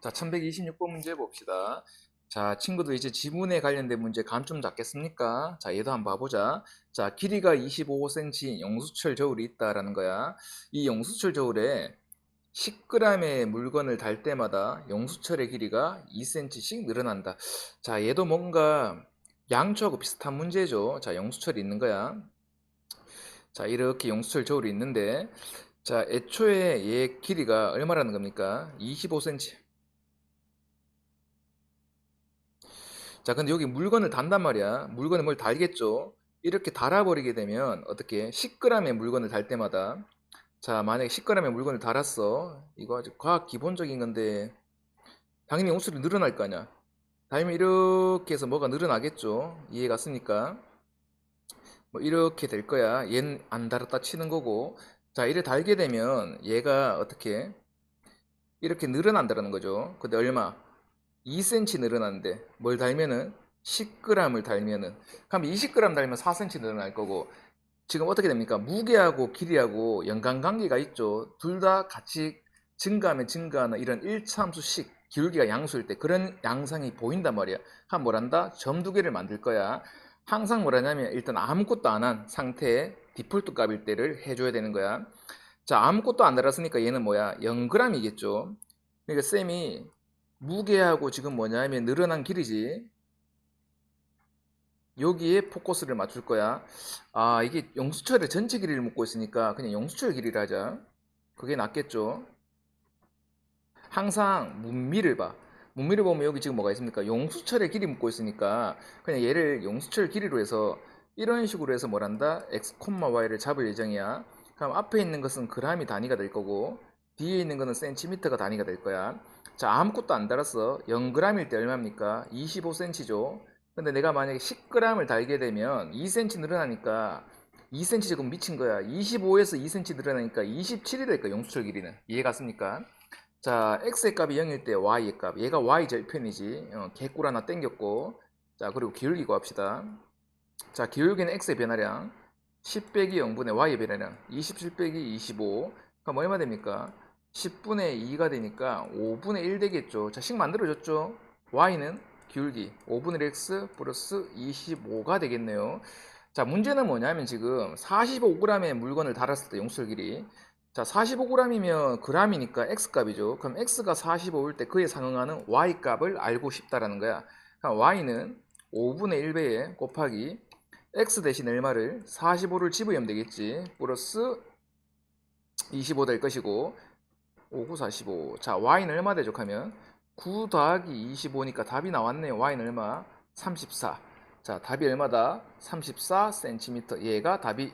자, 1126번 문제 봅시다. 자, 친구들 이제 지문에 관련된 문제 감 좀 잡겠습니까? 자, 얘도 한번 봐보자. 자, 길이가 25cm 용수철 저울이 있다라는 거야. 이 용수철 저울에 10g의 물건을 달 때마다 용수철의 길이가 2cm씩 늘어난다. 자, 얘도 뭔가 양초하고 비슷한 문제죠. 자, 용수철이 있는 거야. 자, 이렇게 용수철 저울이 있는데, 자, 애초에 얘 길이가 얼마라는 겁니까? 25cm. 자, 근데 여기 물건을 단단 말이야. 물건에 뭘 달겠죠? 이렇게 달아버리게 되면 어떻게 10g의 물건을 달 때마다 자, 만약에 10g의 물건을 달았어. 이거 아주 과학 기본적인 건데 당연히 용수철이 늘어날 거 아니야. 달면 이렇게 해서 뭐가 늘어나겠죠? 이해 갔습니까? 뭐 이렇게 될 거야. 얘는 안 달았다 치는 거고. 자, 이래 달게 되면 얘가 어떻게 이렇게 늘어난다는 거죠. 근데 얼마? 2cm 늘어나는데 뭘 달면은 10g을 달면은 그럼 20g 달면 4cm 늘어날 거고 지금 어떻게 됩니까? 무게하고 길이하고 연관관계가 있죠. 둘 다 같이 증가하면 증가하는 이런 일차함수식 기울기가 양수일 때 그런 양상이 보인단 말이야. 그럼 뭐란다? 점 두 개를 만들 거야. 항상 뭐라냐면 일단 아무것도 안 한 상태의 디폴트 값일 때를 해줘야 되는 거야. 자, 아무것도 안 달았으니까 얘는 뭐야? 0g이겠죠. 그러니까 쌤이 무게하고 지금 뭐냐면 늘어난 길이지. 여기에 포커스를 맞출 거야. 아, 이게 용수철의 전체 길이를 묻고 있으니까 그냥 용수철 길이를 하자. 그게 낫겠죠. 항상 문미를 봐. 문미를 보면 여기 지금 뭐가 있습니까? 용수철의 길이 묻고 있으니까 그냥 얘를 용수철 길이로 해서 이런 식으로 해서 뭐란다? x, y를 잡을 예정이야. 그럼 앞에 있는 것은 g이 단위가 될 거고 뒤에 있는 거는 센티미터가 단위가 될 거야. 자, 아무것도 안 달았어. 0g일 때 얼마입니까? 25cm죠. 근데 내가 만약에 10g을 달게 되면 2cm 늘어나니까 2cm 조금 미친 거야. 25에서 2cm 늘어나니까 27이 될 거야. 용수철 길이는. 이해 갔습니까? 자, x의 값이 0일 때 y의 값. 얘가 y 절편이지. 어, 개꿀 하나 땡겼고. 자, 그리고 기울기 구합시다. 자, 기울기는 x의 변화량. 10 빼기 0분의 y의 변화량. 27 빼기 25. 그럼 얼마 됩니까? 10분의 2가 되니까 5분의 1 되겠죠. 자, 식 만들어졌죠? y는 기울기 5분의 x 플러스 25가 되겠네요. 자, 문제는 뭐냐면 지금 45g의 물건을 달았을 때 용수철 길이 자, 45g이면 g이니까 x값이죠. 그럼 x가 45일 때 그에 상응하는 y값을 알고 싶다라는 거야. 그럼 y는 5분의 1배에 곱하기 x 대신 얼마를 45를 집으면 되겠지. 플러스 25 될 것이고 59, 45. 자, y는 얼마 대족하면 9 더하기 25니까 답이 나왔네요. y는 얼마? 34. 자, 답이 얼마다? 34cm. 얘가 답이